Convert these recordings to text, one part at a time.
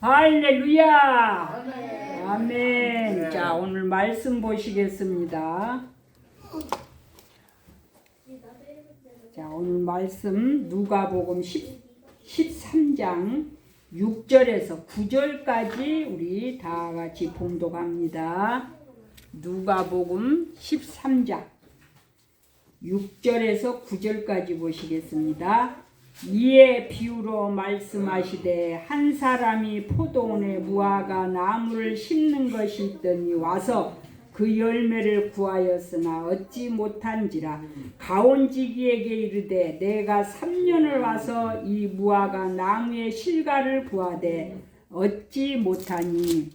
할렐루야. 아멘. 자, 오늘 말씀 보시겠습니다. 자, 오늘 말씀 누가복음 10, 13장 6절에서 9절까지 우리 다 같이 봉독합니다. 누가복음 13장 6절에서 9절까지 보시겠습니다. 이에 비유로 말씀하시되 한 사람이 포도원에 무화과 나무를 심는 것이 있더니 와서 그 열매를 구하였으나 얻지 못한지라 가온지기에게 이르되 내가 3년을 와서 이 무화과 나무의 실과를 구하되 얻지 못하니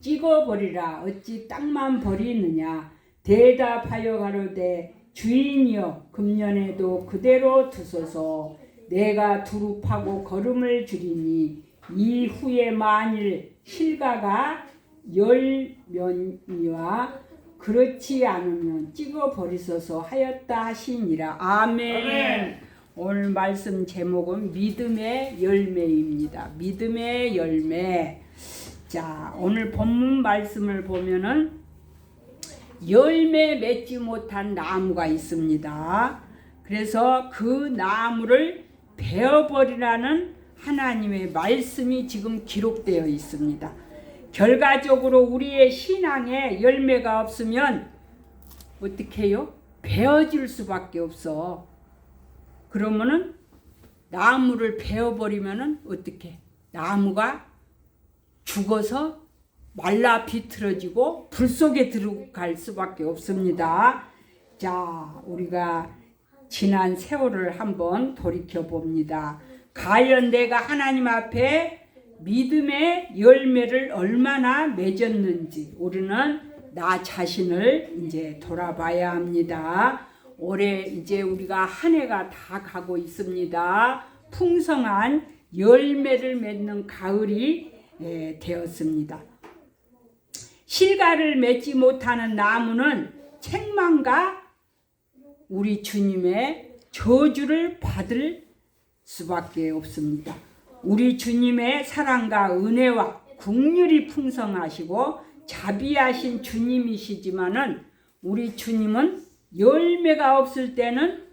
찍어버리라. 어찌 땅만 버리느냐? 대답하여 가로되 주인이여 금년에도 그대로 두소서 내가 두릅하고 걸음을 줄이니 이후에 만일 실가가 열면이와 그렇지 않으면 찍어버리소서 하였다 하시니라 아멘. 아멘. 오늘 말씀 제목은 믿음의 열매입니다 믿음의 열매 자 오늘 본문 말씀을 보면은 열매 맺지 못한 나무가 있습니다. 그래서 그 나무를 베어버리라는 하나님의 말씀이 지금 기록되어 있습니다. 결과적으로 우리의 신앙에 열매가 없으면 어떻게 해요? 베어질 수밖에 없어. 그러면은 나무를 베어버리면은 어떻게? 나무가 죽어서 말라 비틀어지고 불 속에 들어갈 수밖에 없습니다. 자, 우리가 지난 세월을 한번 돌이켜 봅니다. 과연 내가 하나님 앞에 믿음의 열매를 얼마나 맺었는지 우리는 나 자신을 이제 돌아봐야 합니다. 올해 이제 우리가 한 해가 다 가고 있습니다. 풍성한 열매를 맺는 가을이 예, 되었습니다. 실과를 맺지 못하는 나무는 책망과 우리 주님의 저주를 받을 수밖에 없습니다. 우리 주님의 사랑과 은혜와 국률이 풍성하시고 자비하신 주님이시지만은 우리 주님은 열매가 없을 때는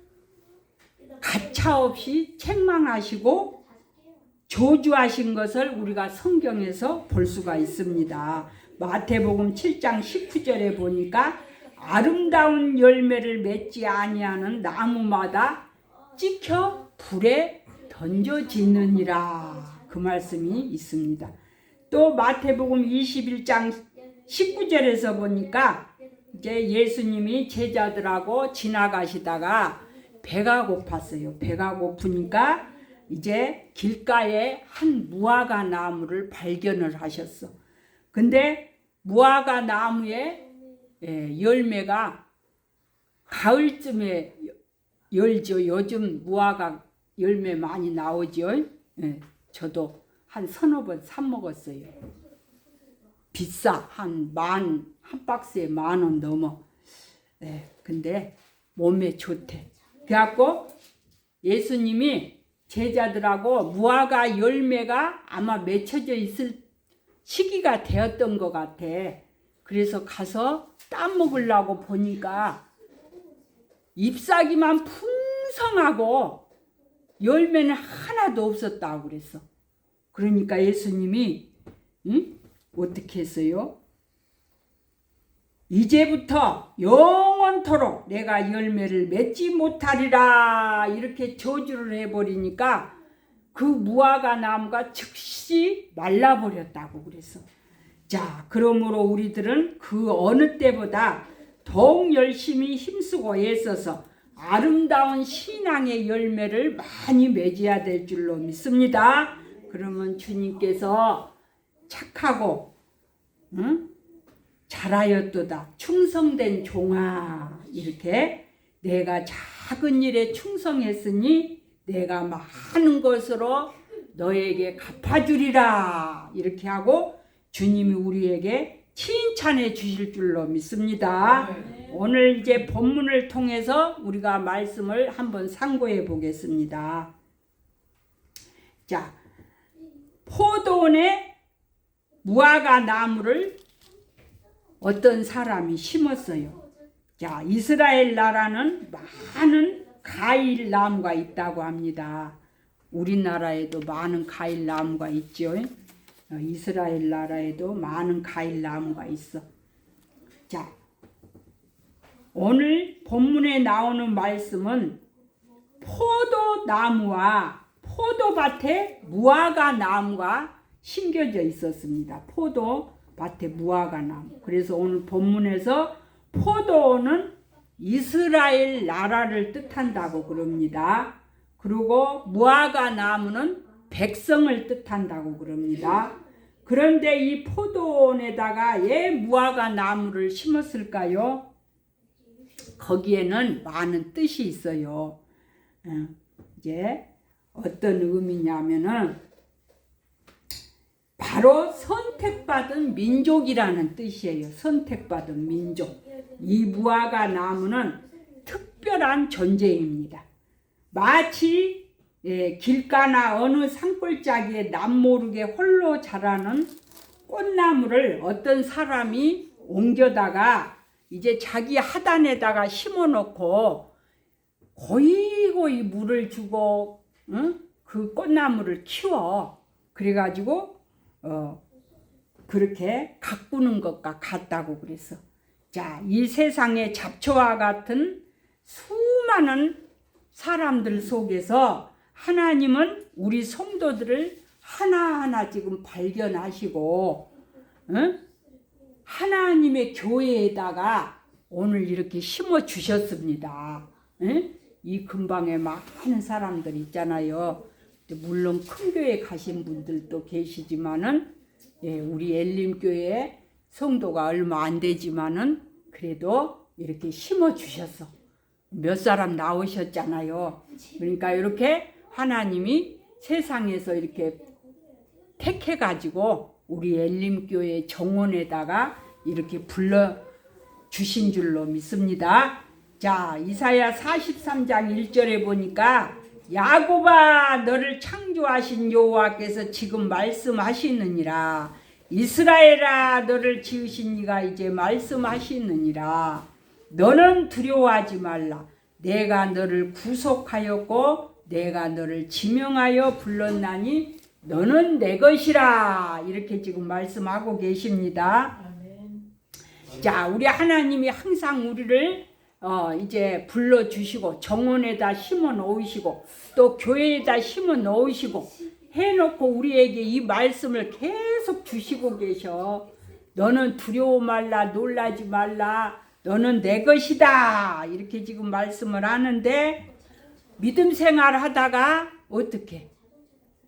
가차 없이 책망하시고 조주하신 것을 우리가 성경에서 볼 수가 있습니다. 마태복음 7장 19절에 보니까 아름다운 열매를 맺지 아니하는 나무마다 찍혀 불에 던져지느니라 그 말씀이 있습니다. 또 마태복음 21장 19절에서 보니까 이제 예수님이 제자들하고 지나가시다가 배가 고팠어요. 배가 고프니까 이제 길가에 한 무화과 나무를 발견을 하셨어. 근데 무화과 나무에 예, 열매가 가을쯤에 열죠. 요즘 무화과 열매 많이 나오죠. 예, 저도 한 서너 번 사 먹었어요. 비싸 한 만 한 박스에 만 원 넘어. 예, 근데 몸에 좋대. 그래갖고 예수님이 제자들하고 무화과 열매가 아마 맺혀져 있을 시기가 되었던 것 같아. 그래서 가서 따 먹으려고 보니까 잎사귀만 풍성하고 열매는 하나도 없었다고 그랬어. 그러니까 예수님이 응? 어떻게 했어요? 이제부터 영원토록 내가 열매를 맺지 못하리라 이렇게 저주를 해버리니까 그 무화과 나무가 즉시 말라버렸다고 그랬어. 자, 그러므로 우리들은 그 어느 때보다 더욱 열심히 힘쓰고 애써서 아름다운 신앙의 열매를 많이 맺어야 될 줄로 믿습니다. 그러면 주님께서 착하고 응? 잘하였도다 충성된 종아 이렇게 내가 작은 일에 충성했으니 내가 많은 것으로 너에게 갚아주리라 이렇게 하고 주님이 우리에게 칭찬해 주실 줄로 믿습니다. 오늘 이제 본문을 통해서 우리가 말씀을 한번 상고해 보겠습니다. 자, 포도원에 무화과 나무를 어떤 사람이 심었어요. 자, 이스라엘 나라는 많은 과일 나무가 있다고 합니다. 우리나라에도 많은 과일 나무가 있죠. 어, 이스라엘 나라에도 많은 과일 나무가 있어. 자, 오늘 본문에 나오는 말씀은 포도나무와 포도밭에 무화과 나무가 심겨져 있었습니다. 포도밭에 무화과 나무. 그래서 오늘 본문에서 포도는 이스라엘 나라를 뜻한다고 그럽니다. 그리고 무화과 나무는 백성을 뜻한다고 그럽니다. 그런데 이 포도원에다가 왜 무화과 나무를 심었을까요? 거기에는 많은 뜻이 있어요. 어, 이제 어떤 의미냐면은 바로 선택받은 민족이라는 뜻이에요. 선택받은 민족. 이 무화과 나무는 특별한 존재입니다. 마치 예, 길가나 어느 산골짜기에 남모르게 홀로 자라는 꽃나무를 어떤 사람이 옮겨다가 이제 자기 하단에다가 심어놓고 고이고이 물을 주고 응? 그 꽃나무를 키워 그래가지고 어 그렇게 가꾸는 것과 같다고 그랬어. 자, 이 세상의 잡초와 같은 수많은 사람들 속에서 하나님은 우리 성도들을 하나하나 지금 발견하시고 응? 하나님의 교회에다가 오늘 이렇게 심어 주셨습니다. 응? 이 근방에 많은 사람들 있잖아요. 물론 큰 교회 가신 분들도 계시지만은 예, 우리 엘림 교회 성도가 얼마 안 되지만은 그래도 이렇게 심어 주셨어. 몇 사람 나오셨잖아요. 그러니까 이렇게 하나님이 세상에서 이렇게 택해 가지고 우리 엘림 교회 정원에다가 이렇게 불러 주신 줄로 믿습니다. 자, 이사야 43장 1절에 보니까 야곱아 너를 창조하신 여호와께서 지금 말씀하시느니라 이스라엘아 너를 지으신 이가 이제 말씀하시느니라. 너는 두려워하지 말라. 내가 너를 구속하였고 내가 너를 지명하여 불렀나니 너는 내 것이라. 이렇게 지금 말씀하고 계십니다. 자, 우리 하나님이 항상 우리를 어, 이제 불러 주시고 정원에다 심어 놓으시고 또 교회에다 심어 놓으시고 해놓고 우리에게 이 말씀을 계속 주시고 계셔. 너는 두려워 말라, 놀라지 말라, 너는 내 것이다. 이렇게 지금 말씀을 하는데 믿음 생활 하다가 어떻게?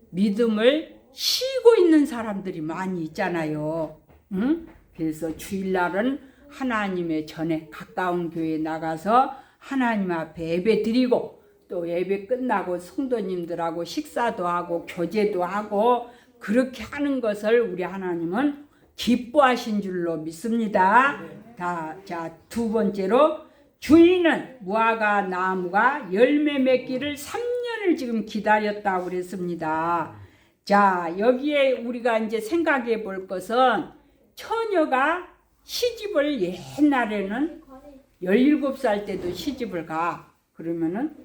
믿음을 쉬고 있는 사람들이 많이 있잖아요. 응? 그래서 주일날은 하나님의 전에 가까운 교회에 나가서 하나님 앞에 예배 드리고 또 예배 끝나고 성도님들하고 식사도 하고 교제도 하고 그렇게 하는 것을 우리 하나님은 기뻐하신 줄로 믿습니다. 다, 자, 두 번째로 주인은 무화과 나무가 열매 맺기를 3년을 지금 기다렸다고 그랬습니다. 자, 여기에 우리가 이제 생각해 볼 것은 처녀가 시집을 옛날에는 17살 때도 시집을 가. 그러면은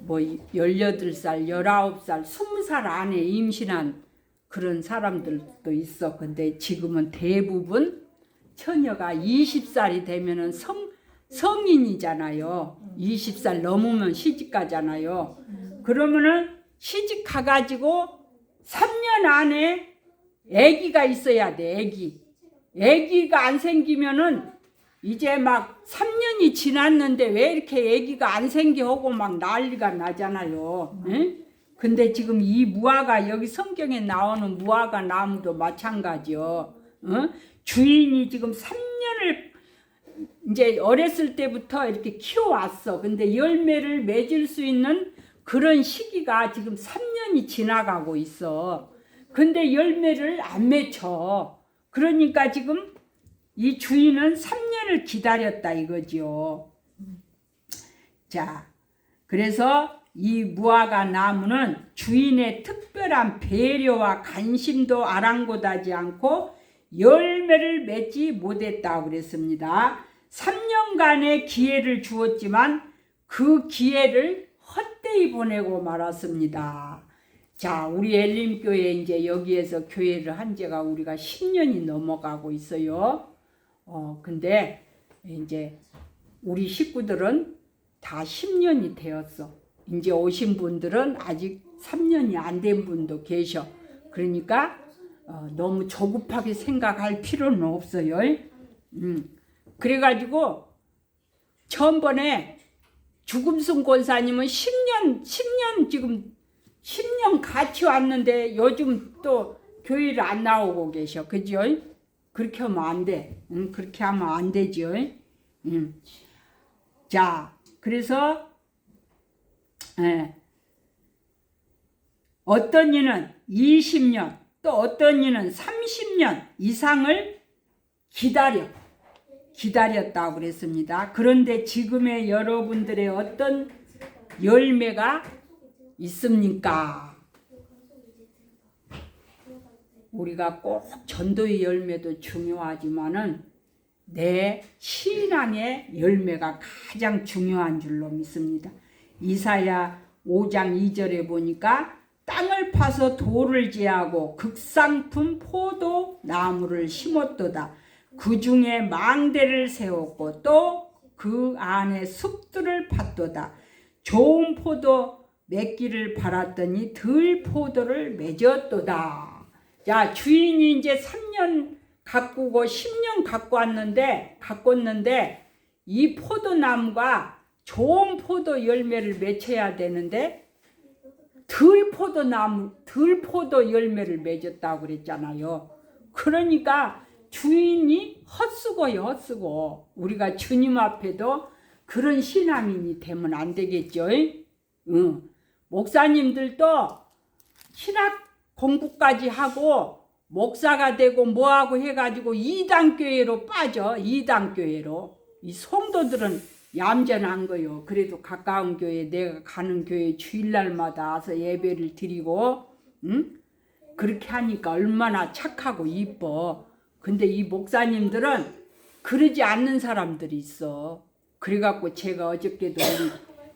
뭐 18살, 19살, 20살 안에 임신한 그런 사람들도 있어. 근데 지금은 대부분 처녀가 20살이 되면은 성, 성인이잖아요. 20살 넘으면 시집 가잖아요. 그러면은 시집 가가지고 3년 안에 아기가 있어야 돼, 아기. 아기가 안 생기면은 이제 막 3년이 지났는데 왜 이렇게 아기가 안 생겨 하고 막 난리가 나잖아요. 응? 근데 지금 이 무화과 여기 성경에 나오는 무화과 나무도 마찬가지요. 어? 주인이 지금 3년을 이제 어렸을 때부터 이렇게 키워왔어. 근데 열매를 맺을 수 있는 그런 시기가 지금 3년이 지나가고 있어. 근데 열매를 안 맺혀. 그러니까 지금 이 주인은 3년을 기다렸다 이거지요. 자, 그래서 이 무화과 나무는 주인의 특별한 배려와 관심도 아랑곳하지 않고 열매를 맺지 못했다고 그랬습니다. 3년간의 기회를 주었지만 그 기회를 헛되이 보내고 말았습니다. 자, 우리 엘림교회 이제 여기에서 교회를 한 지가 우리가 10년이 넘어가고 있어요. 어, 근데 이제 우리 식구들은 다 10년이 되었어. 이제 오신 분들은 아직 3년이 안 된 분도 계셔. 그러니까 어, 너무 조급하게 생각할 필요는 없어요. 음. 그래가지고 전번에 죽음승 권사님은 10년 10년 지금 10년 같이 왔는데 요즘 또 교회를 안 나오고 계셔. 그죠? 그렇게 하면 안 돼. 응, 그렇게 하면 안 되죠. 응. 자, 그래서 예. 어떤 이는 20년, 또 어떤 이는 30년 이상을 기다려 기다렸다고 그랬습니다. 그런데 지금의 여러분들의 어떤 열매가 있습니까? 우리가 꼭 전도의 열매도 중요하지만은 내 신앙의 열매가 가장 중요한 줄로 믿습니다. 이사야 5장 2절에 보니까 땅을 파서 돌을 제하고 극상품 포도 나무를 심었도다. 그 중에 망대를 세웠고 또 그 안에 숲들을 팠도다. 좋은 포도 맺기를 바랐더니 들 포도를 맺었도다. 자, 주인이 이제 3년 가꾸고 10년 갖고 왔는데, 가꿨는데, 이 포도나무가 좋은 포도 열매를 맺혀야 되는데, 들 포도나무, 들 포도 열매를 맺었다고 그랬잖아요. 그러니까 주인이 헛수고요, 헛수고. 우리가 주님 앞에도 그런 신앙인이 되면 안 되겠죠. 응. 목사님들도 신학 공부까지 하고 목사가 되고 뭐하고 해가지고 이단교회로 빠져 이단교회로 이 성도들은 얌전한 거요 그래도 가까운 교회 내가 가는 교회 주일날마다 와서 예배를 드리고 응? 그렇게 하니까 얼마나 착하고 이뻐 근데 이 목사님들은 그러지 않는 사람들이 있어 그래갖고 제가 어저께도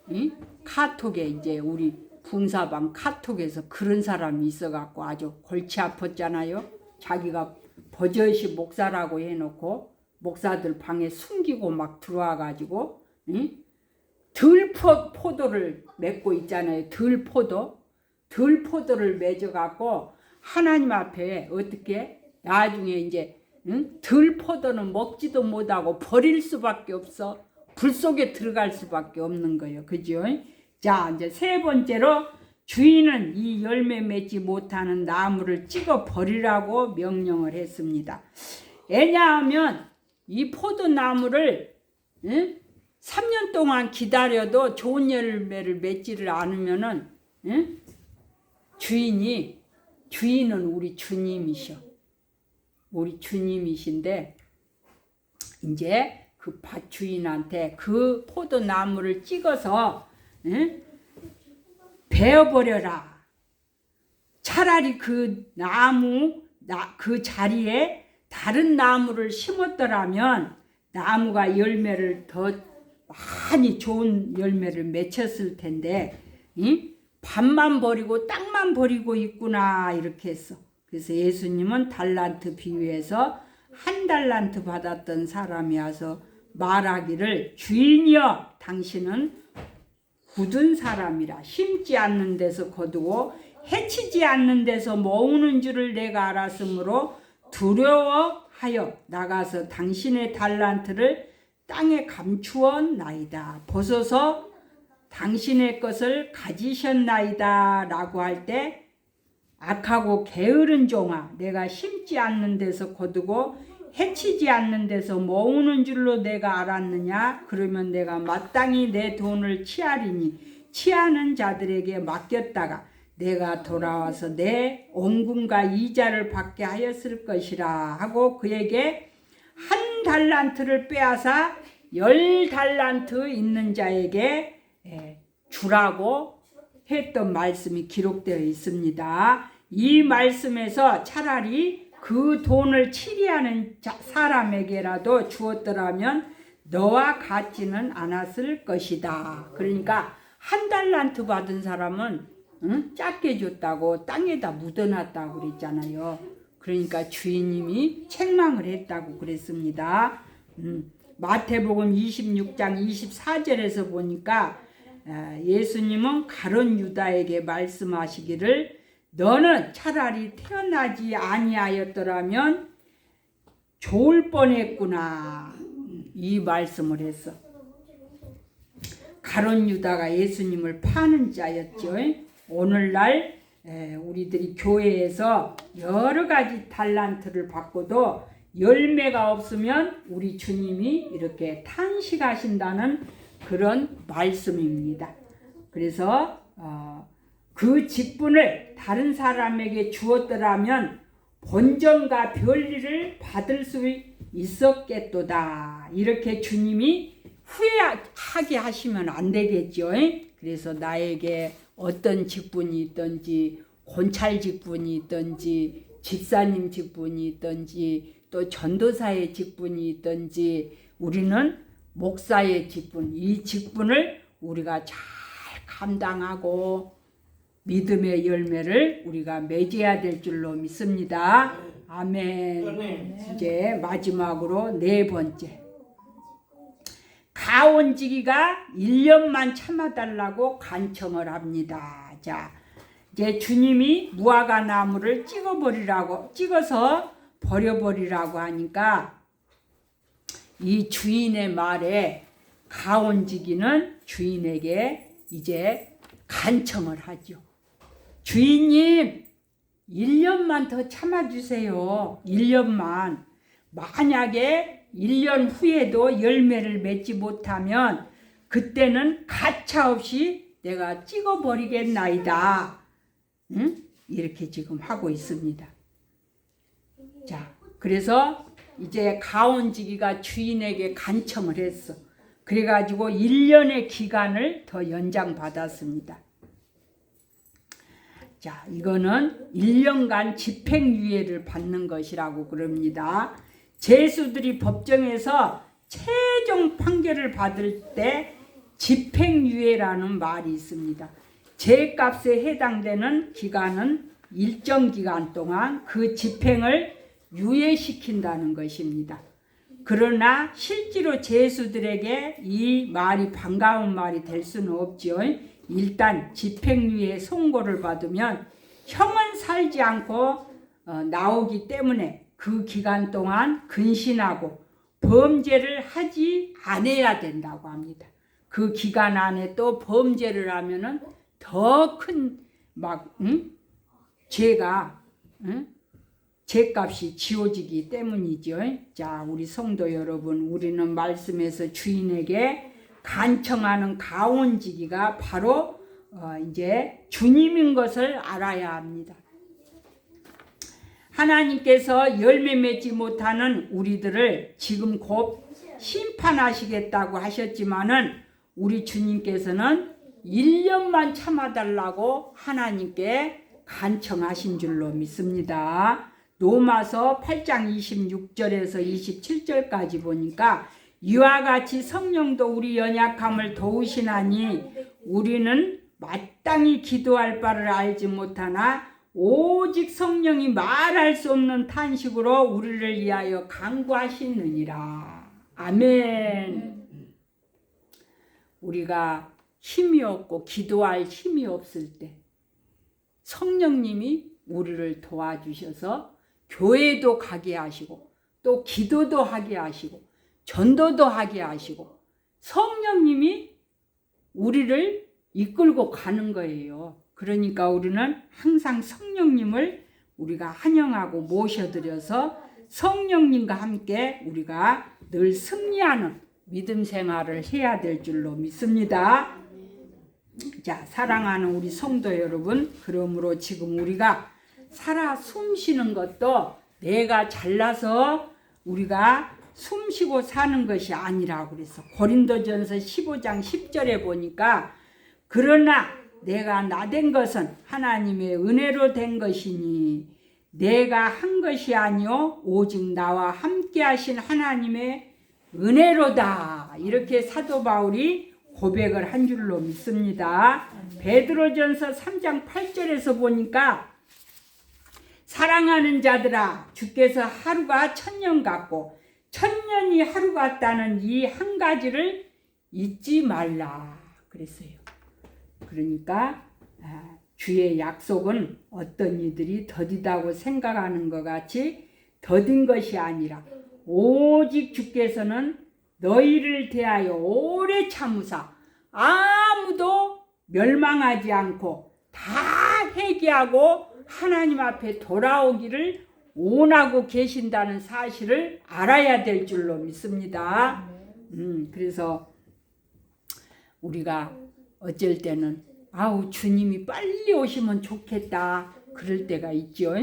우리 이? 카톡에 이제 우리 붕사방 카톡에서 그런 사람이 있어갖고 아주 골치 아팠잖아요. 자기가 버젓이 목사라고 해놓고 목사들 방에 숨기고 막 들어와가지고 응? 들포 포도를 맺고 있잖아요. 들포도 들포도를 맺어갖고 하나님 앞에 어떻게 나중에 이제 응? 들포도는 먹지도 못하고 버릴 수밖에 없어. 불 속에 들어갈 수밖에 없는 거예요. 그죠? 자, 이제 세 번째로 주인은 이 열매 맺지 못하는 나무를 찍어 버리라고 명령을 했습니다. 왜냐하면 이 포도나무를 응? 3년 동안 기다려도 좋은 열매를 맺지를 않으면은 응? 주인이 주인은 우리 주님이셔. 우리 주님이신데 이제 그 밭 주인한테 그 포도나무를 찍어서 응? 베어버려라. 차라리 그 나무 나, 그 자리에 다른 나무를 심었더라면 나무가 열매를 더 많이 좋은 열매를 맺혔을 텐데 응? 밭만 버리고 땅만 버리고 있구나 이렇게 했어. 그래서 예수님은 달란트 비유에서 한 달란트 받았던 사람이 와서 말하기를 주인이여 당신은 굳은 사람이라 심지 않는 데서 거두고 해치지 않는 데서 모으는 줄을 내가 알았으므로 두려워하여 나가서 당신의 달란트를 땅에 감추었나이다. 벗어서 당신의 것을 가지셨나이다. 라고 할 때 악하고 게으른 종아 내가 심지 않는 데서 거두고 해치지 않는 데서 모으는 줄로 내가 알았느냐? 그러면 내가 마땅히 내 돈을 치하리니 치하는 자들에게 맡겼다가 내가 돌아와서 내 온금과 이자를 받게 하였을 것이라 하고 그에게 한 달란트를 빼앗아 열 달란트 있는 자에게 예, 주라고 했던 말씀이 기록되어 있습니다. 이 말씀에서 차라리 그 돈을 치리하는 자- 사람에게라도 주었더라면 너와 같지는 않았을 것이다. 그러니까 한 달란트 받은 사람은 응? 작게 줬다고 땅에다 묻어놨다고 그랬잖아요. 그러니까 주인님이 책망을 했다고 그랬습니다. 음, 마태복음 26장 24절에서 보니까 아, 예수님은 가론 유다에게 말씀하시기를 너는 차라리 태어나지 아니하였더라면 좋을 뻔했구나 이 말씀을 했어. 가론 유다가 예수님을 파는 자였죠. 오늘날 에, 우리들이 교회에서 여러 가지 달란트를 받고도 열매가 없으면 우리 주님이 이렇게 탄식하신다는 그런 말씀입니다. 그래서 어, 그 직분을 다른 사람에게 주었더라면 본전과 별일을 받을 수 있었겠도다. 이렇게 주님이 후회하게 하시면 안 되겠죠. 그래서 나에게 어떤 직분이 있든지 곤찰 직분이 있든지 집사님 직분이 있든지 또 전도사의 직분이 있든지 우리는 목사의 직분 이 직분을 우리가 잘 감당하고 믿음의 열매를 우리가 맺어야 될 줄로 믿습니다. 아멘. 이제 마지막으로 네 번째. 가온지기가 1년만 참아달라고 간청을 합니다. 자, 이제 주님이 무화과 나무를 찍어버리라고, 찍어서 버려버리라고 하니까 이 주인의 말에 가온지기는 주인에게 이제 간청을 하죠. 주인님, 1년만 더 참아주세요. 1년만. 만약에 1년 후에도 열매를 맺지 못하면 그때는 가차없이 내가 찍어버리겠나이다. 응? 이렇게 지금 하고 있습니다. 자, 그래서 이제 가온지기가 주인에게 간청을 했어. 그래가지고 1년의 기간을 더 연장받았습니다. 자, 이거는 1년간 집행유예를 받는 것이라고 그럽니다. 제수들이 법정에서 최종 판결을 받을 때 집행유예라는 말이 있습니다. 죄값에 해당되는 기간은 일정 기간 동안 그 집행을 유예시킨다는 것입니다. 그러나 실제로 제수들에게 이 말이 반가운 말이 될 수는 없죠. 일단 집행유예 선고를 받으면 형은 살지 않고 어, 나오기 때문에 그 기간 동안 근신하고 범죄를 하지 않아야 된다고 합니다. 그 기간 안에 또 범죄를 하면은 더 큰막 응? 죄가 응? 죄값이 지워지기 때문이죠. 자, 우리 성도 여러분, 우리는 말씀에서 주인에게 간청하는 가온지기가 바로 어, 이제 주님인 것을 알아야 합니다. 하나님께서 열매 맺지 못하는 우리들을 지금 곧 심판하시겠다고 하셨지만은 우리 주님께서는 1년만 참아달라고 하나님께 간청하신 줄로 믿습니다. 로마서 8장 26절에서 27절까지 보니까 이와 같이 성령도 우리 연약함을 도우시나니 우리는 마땅히 기도할 바를 알지 못하나 오직 성령이 말할 수 없는 탄식으로 우리를 위하여 강구하시느니라. 아멘. 우리가 힘이 없고 기도할 힘이 없을 때 성령님이 우리를 도와주셔서 교회도 가게 하시고 또 기도도 하게 하시고 전도도 하게 하시고 성령님이 우리를 이끌고 가는 거예요. 그러니까 우리는 항상 성령님을 우리가 환영하고 모셔드려서 성령님과 함께 우리가 늘 승리하는 믿음 생활을 해야 될 줄로 믿습니다. 자, 사랑하는 우리 성도 여러분, 그러므로 지금 우리가 살아 숨 쉬는 것도 내가 잘나서 우리가 숨 쉬고 사는 것이 아니라고 그래서 고린도전서 15장 10절에 보니까 그러나 내가 나 된 것은 하나님의 은혜로 된 것이니 내가 한 것이 아니요 오직 나와 함께 하신 하나님의 은혜로다. 이렇게 사도 바울이 고백을 한 줄로 믿습니다. 베드로전서 3장 8절에서 보니까 사랑하는 자들아 주께서 하루가 천년 같고 천년이 하루 같다는 이 한 가지를 잊지 말라 그랬어요. 그러니까 아, 주의 약속은 어떤 이들이 더디다고 생각하는 것 같이 더딘 것이 아니라 오직 주께서는 너희를 대하여 오래 참으사 아무도 멸망하지 않고 다 회개하고 하나님 앞에 돌아오기를 원하고 계신다는 사실을 알아야 될 줄로 믿습니다. 음, 그래서 우리가 어쩔 때는 아우 주님이 빨리 오시면 좋겠다 그럴 때가 있죠.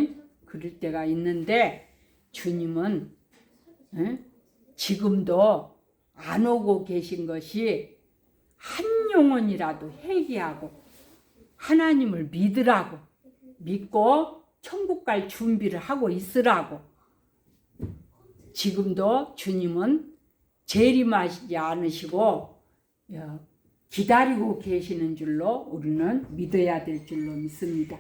그럴 때가 있는데 주님은 에? 지금도 안 오고 계신 것이 한 영혼이라도 회개하고 하나님을 믿으라고 믿고 천국 갈 준비를 하고 있으라고 지금도 주님은 재림하시지 않으시고 어, 기다리고 계시는 줄로 우리는 믿어야 될 줄로 믿습니다.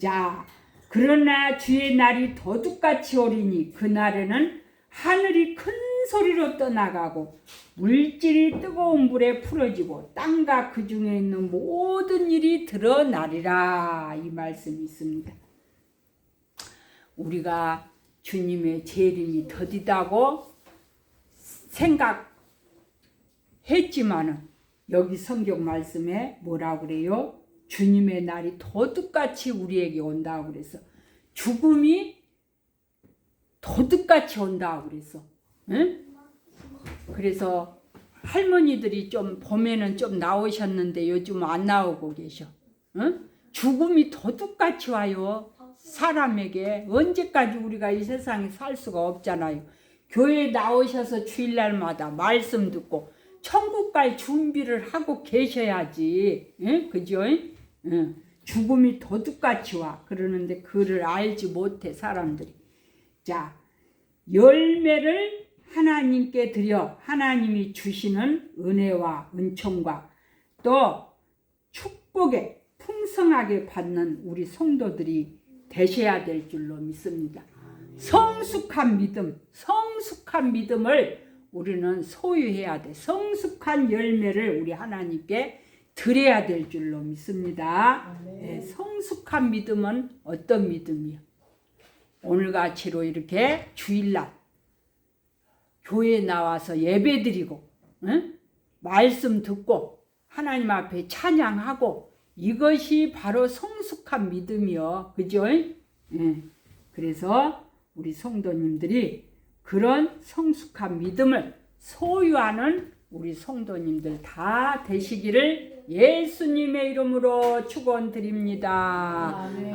자, 그러나 주의 날이 도둑같이 오리니 그날에는 하늘이 큰 소리로 떠나가고 물질이 뜨거운 불에 풀어지고 땅과 그 중에 있는 모든 일이 드러나리라 이 말씀이 있습니다. 우리가 주님의 재림이 더디다고 생각했지만은 여기 성경 말씀에 뭐라 그래요? 주님의 날이 도둑같이 우리에게 온다고 그래서 죽음이 도둑같이 온다고 그래서 응? 그래서 할머니들이 좀 봄에는 좀 나오셨는데 요즘 안 나오고 계셔. 응? 죽음이 도둑같이 와요. 사람에게 언제까지 우리가 이 세상에 살 수가 없잖아요. 교회 나오셔서 주일날마다 말씀 듣고 천국 갈 준비를 하고 계셔야지. 예? 그죠? 예? 죽음이 도둑같이 와. 그러는데 그를 알지 못해 사람들이. 자, 열매를 하나님께 드려 하나님이 주시는 은혜와 은총과 또 축복에 풍성하게 받는 우리 성도들이 되셔야 될 줄로 믿습니다. 성숙한 믿음, 성숙한 믿음을 우리는 소유해야 돼. 성숙한 열매를 우리 하나님께 드려야 될 줄로 믿습니다. 네, 성숙한 믿음은 어떤 믿음이요? 오늘같이로 이렇게 주일날 교회 나와서 예배 드리고 응? 말씀 듣고 하나님 앞에 찬양하고 이것이 바로 성숙한 믿음이요. 그죠? 예. 그래서 우리 성도님들이 그런 성숙한 믿음을 소유하는 우리 성도님들 다 되시기를 예수님의 이름으로 축원드립니다. 아멘.